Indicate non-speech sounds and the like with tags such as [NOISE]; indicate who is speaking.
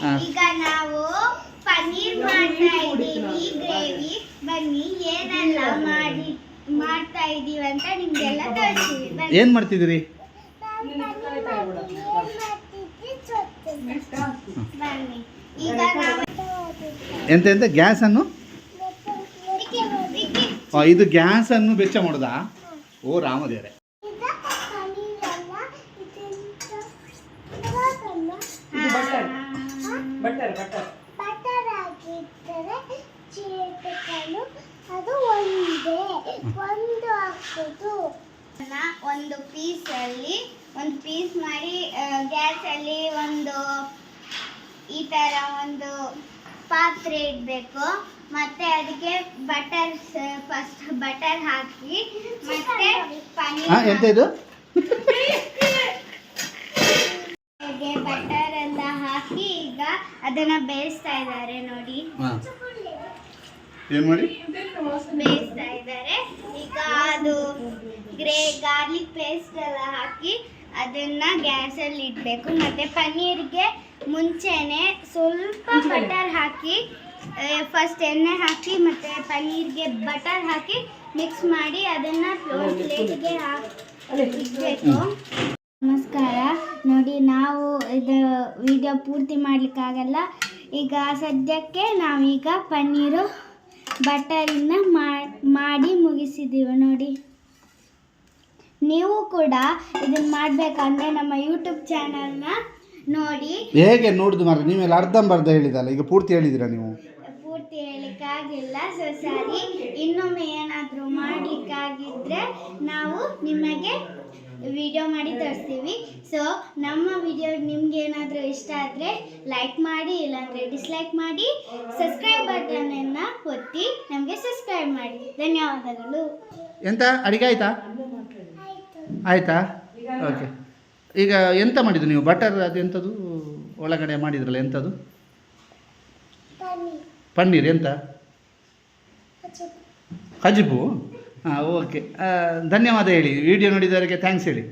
Speaker 1: ಹಾ.
Speaker 2: ಈಗ ನಾವು ಪನ್ನೀರ್ ಮಾಡ್ತಾ ಇದ್ದೀವಿ ಗ್ರೇವಿ. ಬನ್ನಿ ಏನೆಲ್ಲ ಮಾಡಿ ಮಾಡ್ತಾ ಇದ್ದೀವಿ ಅಂತ ನಿಮ್ಗೆಲ್ಲ ತೋರಿಸ್ತೀವಿ. ಬನ್ನಿ
Speaker 1: ಏನು ಮಾಡ್ತಿದ್ದೀರಿ?
Speaker 2: ಬನ್ನಿ. ಈಗ ನಾವು
Speaker 1: ಎಂತ ಎಂತ?
Speaker 2: ಗ್ಯಾಸ್
Speaker 1: ಅನ್ನು? ಇದು ಗ್ಯಾಸ್ ಗ್ಯಾಸನ್ನು ಬೆಚ್ಚ ಮಾಡೋದಾ? ಓ ರಾಮದೇವ್ರೆ.
Speaker 3: ಬಟರ್ ಬಟರ್ ಬಟರ್
Speaker 4: ಹಾಕಿದ್ದರೆ ಚೀಟಗಳು ಅದು ಒಂದೇ. ಒಂದು ಹಾಕೋದು.
Speaker 2: ಒಂದು ಪೀಸ್ ಅಲ್ಲಿ ಒಂದು ಪೀಸ್ ಮಾಡಿ ಗ್ಯಾಸ್ ಅಲ್ಲಿ ಒಂದು ಈ ತರ ಒಂದು ಪಾತ್ರೆ ಇಡಬೇಕು. ಮತ್ತೆ ಅದಕ್ಕೆ ಬಟರ್ ಫಸ್ಟ್ ಬಟರ್ ಹಾಕಿ ಮತ್ತೆ
Speaker 1: ಎಂತ
Speaker 2: ಪನ್ನೀರ್
Speaker 1: ಇದು? [LAUGHS]
Speaker 2: ಹಾಕಿ ಈಗ ಅದನ್ನ ಬೇಯಿಸ್ತಾ ಇದ್ದಾರೆ ನೋಡಿ.
Speaker 1: ಹಾಂ. ಏನು ಮಾಡಿ?
Speaker 2: ಬೇಯಿಸ್ತಾ ಇದ್ದಾರೆ. ಈಗ ಅದು ಗ್ರೇ ಗಾರ್ಲಿಕ್ ಪೇಸ್ಟ್ ಎಲ್ಲ ಹಾಕಿ ಅದನ್ನ ಗ್ಯಾಸ್ ಅಲ್ಲಿ ಇಡಬೇಕು. ಮತ್ತೆ ಪನ್ನೀರ್ಗೆ ಮುಂಚೆನೆ ಸ್ವಲ್ಪ ಬಟರ್ ಹಾಕಿ ಫಸ್ಟ್ ಎಣ್ಣೆ ಹಾಕಿ ಮತ್ತೆ ಪನ್ನೀರ್ಗೆ ಬಟರ್ ಹಾಕಿ ಮಿಕ್ಸ್ ಮಾಡಿ ಅದನ್ನ ಪ್ಲೇಟ್ಗೆ ಇಡಬೇಕು. ಪೂರ್ತಿ ಮಾಡಲಿಕ್ಕಾಗಲ್ಲ. ಈಗ ಸದ್ಯಕ್ಕೆ ನಾವೀಗ ಪನ್ನೀರು ಬಟರಿಂದ ಮಾಡಿ ಮುಗಿಸಿದ್ದೀವಿ ನೋಡಿ. ನೀವು ಕೂಡ ಇದನ್ನ ಮಾಡಬೇಕಂದ್ರೆ ನಮ್ಮ ಯೂಟ್ಯೂಬ್ ಚಾನಲ್ನ ನೋಡಿ.
Speaker 1: ಹೇಗೆ ನೋಡುದು ಮಾರ ನೀವೆಲ್ಲ ಅರ್ಧಂಬರ್ಧ ಹೇಳಿದಲ್ಲ, ಈಗ ಪೂರ್ತಿ ಹೇಳಿದ್ದೀರಾ ನೀವು?
Speaker 2: ಹೇಳಲಿಕ್ಕಾಗಿಲ್ಲ ಸೊ ಸಾರಿ ಇನ್ನೊಮ್ಮೆ ಏನಾದರೂ ಮಾಡಲಿಕ್ಕಾಗಿದ್ದರೆ ನಾವು ನಿಮಗೆ ವಿಡಿಯೋ ಮಾಡಿ ತೋರಿಸ್ತೀವಿ. ಸೊ ನಮ್ಮ ವಿಡಿಯೋ ನಿಮ್ಗೆ ಏನಾದರೂ ಇಷ್ಟ ಆದರೆ ಲೈಕ್ ಮಾಡಿ ಇಲ್ಲಾಂದರೆ ಡಿಸ್ಲೈಕ್ ಮಾಡಿ ಸಬ್ಸ್ಕ್ರೈಬ್ ಬಟನನ್ನು ಒತ್ತಿ ನಮಗೆ ಸಬ್ಸ್ಕ್ರೈಬ್ ಮಾಡಿ. ಧನ್ಯವಾದಗಳು.
Speaker 1: ಎಂತ? ಅಡಿಗೆ ಆಯ್ತಾ? ಆಯ್ತಾ? ಓಕೆ ಈಗ ಎಂತ ಮಾಡಿದ್ದು ನೀವು? ಬಟರ್ ಅದು ಎಂಥದ್ದು ಒಳಗಡೆ ಮಾಡಿದ್ರಲ್ಲ ಎಂಥದ್ದು
Speaker 4: ಪನ್ನೀರ್
Speaker 1: ಎಂತ? ಕಜಿಪು ಹಾಂ ಓಕೆ ಧನ್ಯವಾದ ಹೇಳಿ. ವಿಡಿಯೋ ನೋಡಿದವರಿಗೆ ಥ್ಯಾಂಕ್ಸ್ ಹೇಳಿ.